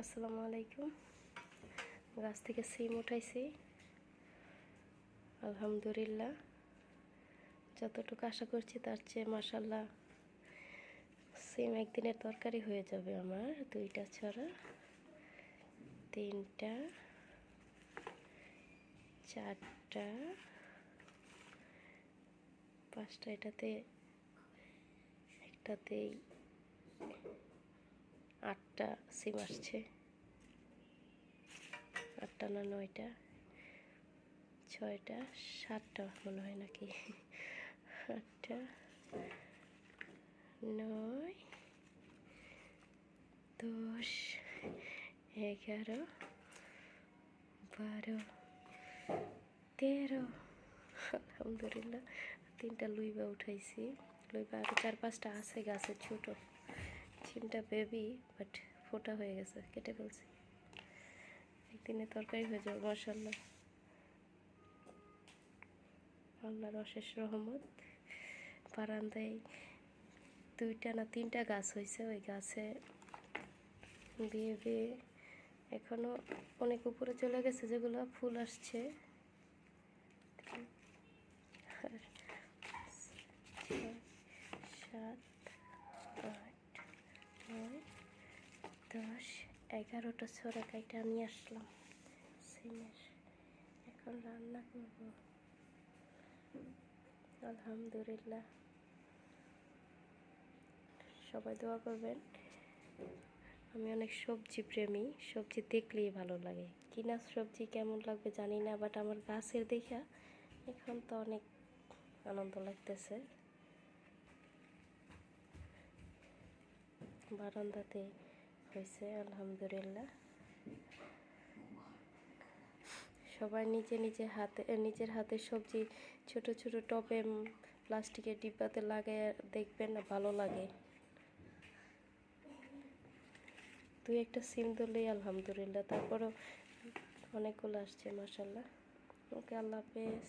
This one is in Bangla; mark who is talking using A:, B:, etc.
A: আসসালামু আলাইকুম। গাছ থেকে সিম উঠাইছি। আলহামদুলিল্লাহ। যতটুকু আশা করছি তার চেয়ে মাসাল্লাহ সিম একদিনের তরকারি হয়ে যাবে আমার, দুইটা ছড়া। তিনটা, চারটা, পাঁচটা এটাতে, একটাতেই আটটা সিম আসছে। আটটা না নয়টা? ছয়টা? সাতটা মনে হয় নাকি? আটটা নয় দশ এগারো বারো তেরো। আলহামদুলিল্লাহ তিনটা লুইবা উঠাইছি। লুইবা আরও চার পাঁচটা আছে গাছে ছোটো। সিমটা বেবি বাট ফোটা হয়ে গেছে, কেটে ফেলছি। একদিনে তরকারি হয়ে যাবে মশাল্লা আল্লাহর অশেষ রহমত। বারান্দায় দুইটা না তিনটা গাছ হয়েছে ওই গাছে বিয়ে বিয়ে এখনও অনেক উপরে চলে গেছে, যেগুলো ফুল আসছে। আর দশ, এগারোটা ছড়া কাইটা নিয়ে আসলাম। সিমের। এখন রান্না করব। আলহামদুলিল্লাহ। সবাই দোয়া করবেন। আমি অনেক সবজি প্রেমী, সবজি দেখলেই ভালো লাগে। কিনা সবজি কেমন লাগবে জানি না বাট আমার গাছের দেখা এখন তো অনেক আনন্দ লাগতেছে। বারান্দাতে হয়েছে আলহামদুলিল্লাহ। সবাই নিজে নিজে হাতে নিজের হাতে সবজি ছোট ছোট উম, প্লাস্টিকের ডিব্বাতে লাগে দেখবেন না ভালো লাগে। দুই একটা সিম ধরলেই আলহামদুলিল্লাহ তারপরও অনেকগুলো আসছে মাসাল্লাহ ওকে আল্লাহ হাফেজ।